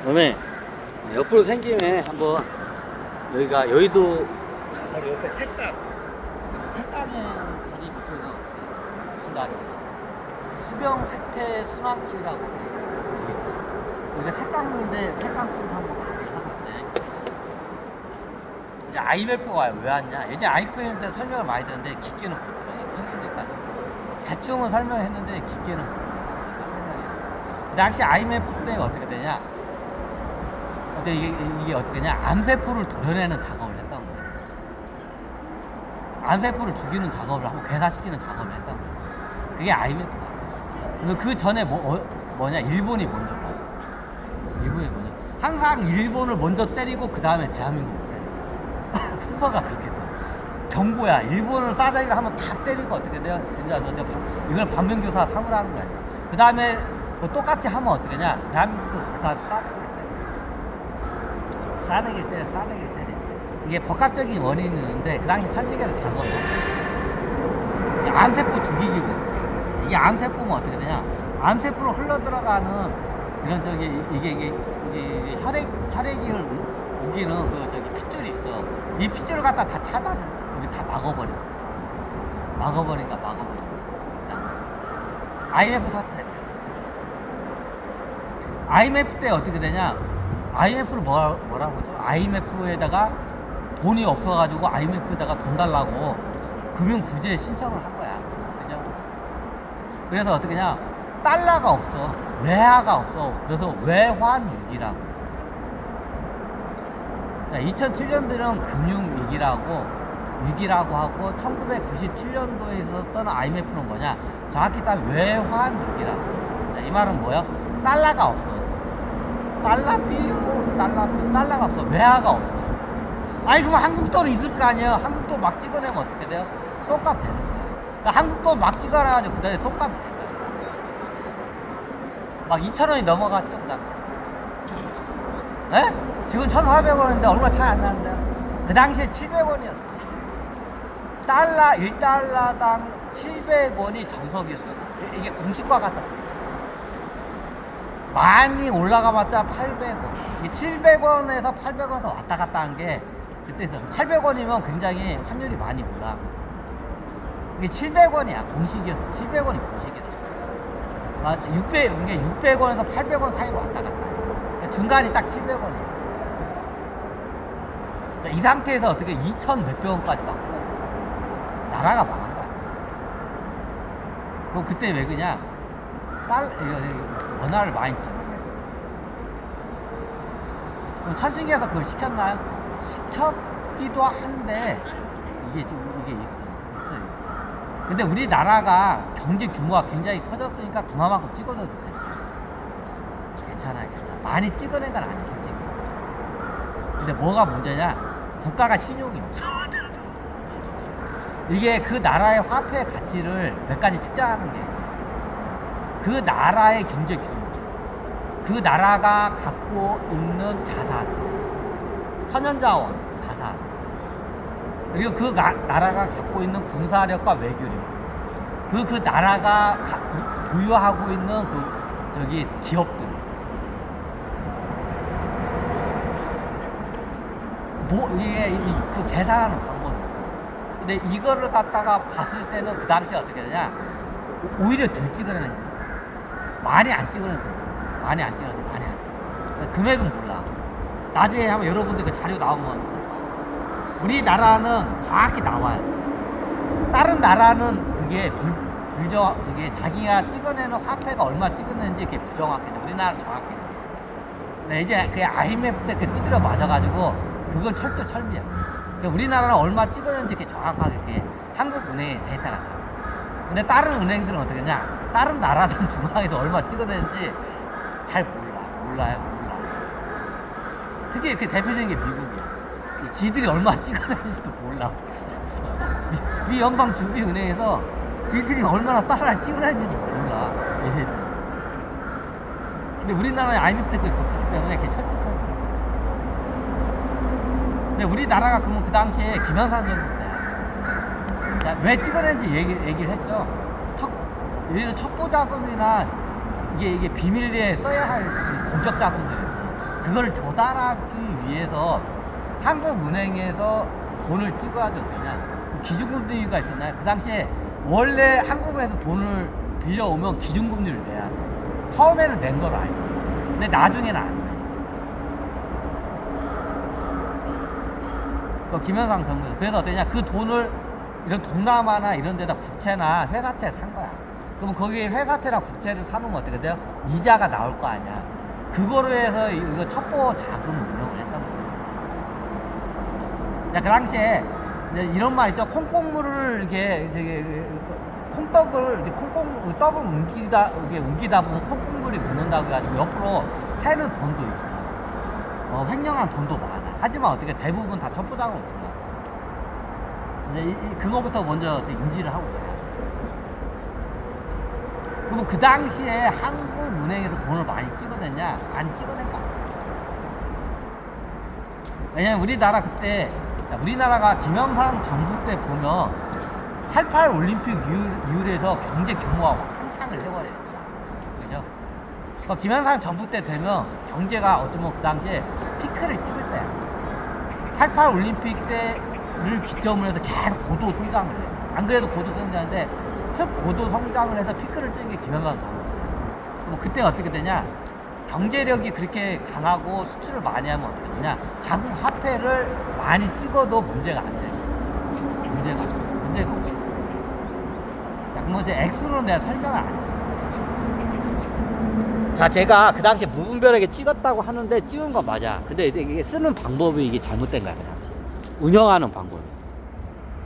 그다음에 옆으로 생김에 한번 여기가 여의도 바로 옆에 색당 색당의 다리 밑에서 순다리. 수병 색태 순환길이라고 여기가 색강인데 색강길에서 한번 가기를 하고 있어요. 이제 IMF가 왜 왔냐? 이제 IMF 때 설명을 많이 듣는데 깊게는 못 들어요. 선생님들까지. 대충은 설명했는데 깊게는 못 들어요. 설명이 근데 확실히 IMF 때 어떻게 되냐 근데 이게, 이게 어떻게 되냐? 암세포를 도려내는 작업을 했던 거예요. 암세포를 죽이는 작업을 하고 괴사시키는 작업을 했던 거예요. 그게 IMF가 근데 그 전에 뭐, 어, 뭐냐? 일본이 먼저 맞아. 일본이 먼저. 항상 일본을 먼저 때리고 그 다음에 대한민국을 때려. 순서가 그렇게 돼. 경고야. 일본을 싸대기를 하면 다 때리고 어떻게 돼요? 진짜 너저 이걸 반면교사 삼으라는 거야. 그 다음에 뭐 똑같이 하면 어떻게 되냐? 대한민국도 그 다음에 싸대기를 때려 싸대기를 때려 싸대기를 때려 이게 복합적인 원인이 있는데 그 당시 천식에서 이게 암세포 죽이기고. 이게 암세포면 어떻게 되냐? 암세포로 흘러 들어가는 이런 저기 이게 이게 이게, 이게 혈액 혈액을 옮기는 그 저기 핏줄이 있어. 이 핏줄을 갖다 다 차단 여기 다 막아버려. 막아버리니까 막아버려. IMF 사태. IMF 때 어떻게 되냐 IMF를 뭐라, 뭐라고 하죠? IMF에다가 돈이 없어가지고 IMF에다가 돈 달라고 금융 구제 신청을 한 거야. 그죠? 그래서 어떻게 냐? 달러가 없어. 외화가 없어. 그래서 외환위기라고. 2007년도는 금융위기라고 위기라고 하고 1997년도에 있었던 IMF는 뭐냐? 정확히 따면 외환위기라고. 자, 이 말은 뭐야 달러가 없어 달러 비유 달러 비유 달러가 없어. 외화가 없어. 아니 그럼 한국 돈은 있을 거 아니에요? 한국 돈 막 찍어내면 어떻게 돼요? 똑같 되는 거야 그러니까 한국 돈 막 찍어놔가지고 그 다음에 된 거야 막 2,000원이 넘어갔죠 그 당시. 에? 지금 1,400원인데 얼마 차이 안 나는데요? 그 당시에 700원이었어. 달러 1달러당 700원이 정석이었어 이게 공식과 같았어 많이 올라가봤자 800원. 이게 700원에서 800원에서 왔다 갔다 한 게 그때 800원이면 굉장히 환율이 많이 올라. 이게 700원이야 공식이었어. 700원이 공식이다. 아, 600 이게 600원에서 800원 사이로 왔다 갔다. 해. 중간이 딱 700원이야. 자, 이 상태에서 어떻게 2천 몇백 원까지 받고 나라가 망한 거야. 그 그때 왜 그냐? 딸 이거, 원화를 많이 찍어내서 천식에서 그걸 시켰나요? 시켰기도 한데 이게 좀 이게 있어 있어 있어 근데 우리나라가 경제 규모가 굉장히 커졌으니까 그만큼 찍어줘도 괜찮아 괜찮아요 괜찮아 많이 찍어낸 건 아니야 솔직히. 근데 뭐가 문제냐? 국가가 신용이 없어 이게 그 나라의 화폐 가치를 몇 가지 측정하는 게 그 나라의 경제 규모, 그 나라가 갖고 있는 자산, 천연자원, 자산, 그리고 그 나, 나라가 갖고 있는 군사력과 외교력, 그, 그 나라가 가, 보유하고 있는 그, 저기, 기업들. 뭐, 이게, 이- 그 계산하는 방법이 있어. 근데 이거를 갖다가 봤을 때는 그 당시에 어떻게 되냐, 오히려 덜 찍어내는 거야. 많이 안 찍어내서 많이 안 찍어내서 많이 안 찍어 금액은 몰라. 나중에 한번 여러분들 그 자료 나오면 우리나라는 정확히 나와요. 다른 나라는 그게 불, 불정 그게 자기가 찍어내는 화폐가 얼마 찍었는지 그게 부정확해 우리나라 정확해 네, 이제 그 IMF 때 그 두드려 맞아가지고 그걸 철도 철미야 우리나라는 얼마 찍었는지 이렇게 정확하게 그게 한국 은행에 데이터가 잡아 근데 다른 은행들은 어떻게 하냐? 다른 나라들 중앙에서 얼마 찍어내는지 잘 몰라. 몰라요, 몰라. 특히 그 대표적인 게 미국이야. 이 지들이 얼마 찍어내는지도 몰라. 미, 미 연방 준비은행에서 지들이 얼마나 달러를 찍어내는지도 몰라. 근데 우리나라의 IMF 때 그렇기 때문에 그게 철두철. 근데 우리나라가 그러면 그 당시에 김영삼 정부 때 자, 왜 찍어낸지 얘기, 얘기를 했죠. 들어 첩보 자금이나 이게, 이게 비밀리에 써야 할 공적 자금들이 있어요. 그걸 조달하기 위해서 한국은행에서 돈을 찍어야죠 되냐 기준금리가 있었나요? 그 당시에 원래 한국에서 돈을 빌려오면 기준금리를 내야 돼. 처음에는 낸걸 알고 있어 근데 나중에는 안 내. 그 김현상 정부 그래서 어떠냐 그 돈을 이런 동남아나 이런 데다 국채나 회사채를 산 거야 그럼 거기 회사채랑 국채를 사면 어떻게 돼요? 이자가 나올 거 아니야 그거로 해서 이거 첩보 자금 운영을 했단 말이야 야, 그 당시에 이제 이런 말 있죠 콩콩물을 이렇게 저기 콩떡을 이렇게 콩콩 떡을 옮기다 이게 옮기다 보면 콩콩물이 묻는다고 해가지고 옆으로 새는 돈도 있어 어, 횡령한 돈도 많아. 하지만 어떻게 대부분 다 첩보자금으로 들어가. 근데 이, 이- 그거부터 먼저 이제 인지를 하고 돼. 그러면 그 당시에 한국은행에서 돈을 많이 찍어냈냐? 많이 찍어낸 거. 왜냐면 우리나라 그때, 자, 우리나라가 김영삼 정부 때 보면 88 올림픽 이후, 이후에서 경제 규모가 한창을 해버렸다. 그죠? 그 김현상 정부 때 되면 경제가 어쩌면 그 당시에 피크를 찍을 때야. 88 올림픽 때를 기점으로 해서 계속 고도 성장을 해. 안 그래도 고도 성장인데 특 고도 성장을 해서 피크를 찍은 게 김현상 정부. 뭐 그때 어떻게 되냐? 경제력이 그렇게 강하고 수출을 많이 하면 어떻게 되냐? 자국 화폐를 많이 찍어도 문제가 안 돼. 문제가 문제가 없어. 자, 그럼 이제 액수로 내가 설명을 안 해. 자, 제가 그 당시에 무분별하게 찍었다고 하는데 찍은 건 맞아. 근데 이게 쓰는 방법이 이게 잘못된 거야, 그 당시. 운영하는 방법이.